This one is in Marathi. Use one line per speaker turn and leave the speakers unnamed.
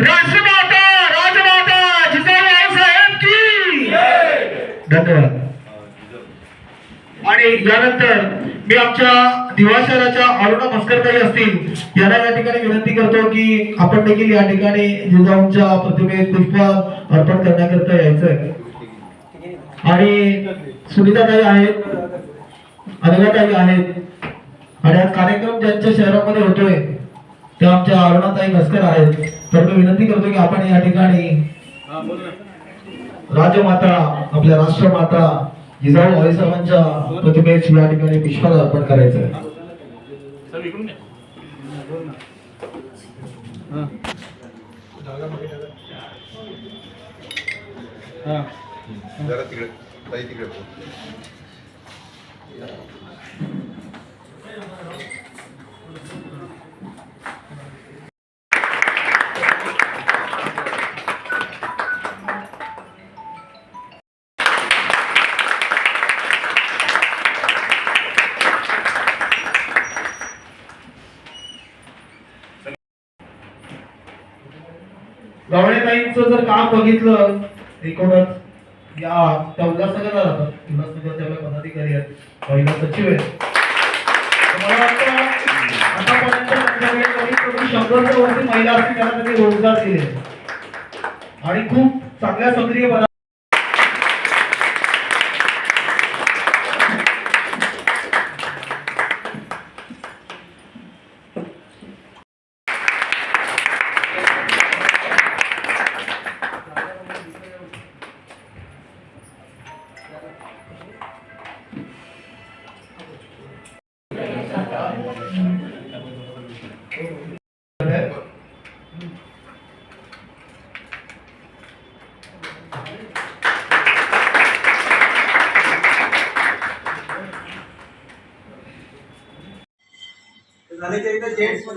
राष्ट्रमाता आणि यानंतर मी आमच्या दिवा शहराच्या अरुणा मस्करताई असतील यांना या ठिकाणी विनंती करतो की आपण देखील या ठिकाणी जिजाऊंच्या प्रतिमेत पुष्प अर्पण करण्याकरता यायचंय. आणि सुनीताताई आहेत अनघाताई आहेत. आणि हा कार्यक्रम ज्यांच्या शहरामध्ये होतोय त्या आमच्या अरुणाताई मस्कर आहेत. तर मी विनंती करतो की आपण या ठिकाणी राजमाता आपल्या राष्ट्रमाता जिजाऊ साहेबांच्या प्रतिमेस या ठिकाणी पुष्पाला अर्पण करायचं आहे
जरा तिकडे ताई तिकडे
गवळेबाईंचं जर काम बघितलं एकूणच या त्या उल्हासनगरला राहतात उल्हासनगर आपले पदाधिकारी आहेत महिला सचिव आहेत. मला वाटतं आतापर्यंत त्यांच्याकडे कमीत कमी शंभरच्या वरती महिला असतील त्यांना त्यांनी रोजगार दिले. आणि खूप चांगल्या सक्रिय
झाले ते एकदा जेंट्स
हो.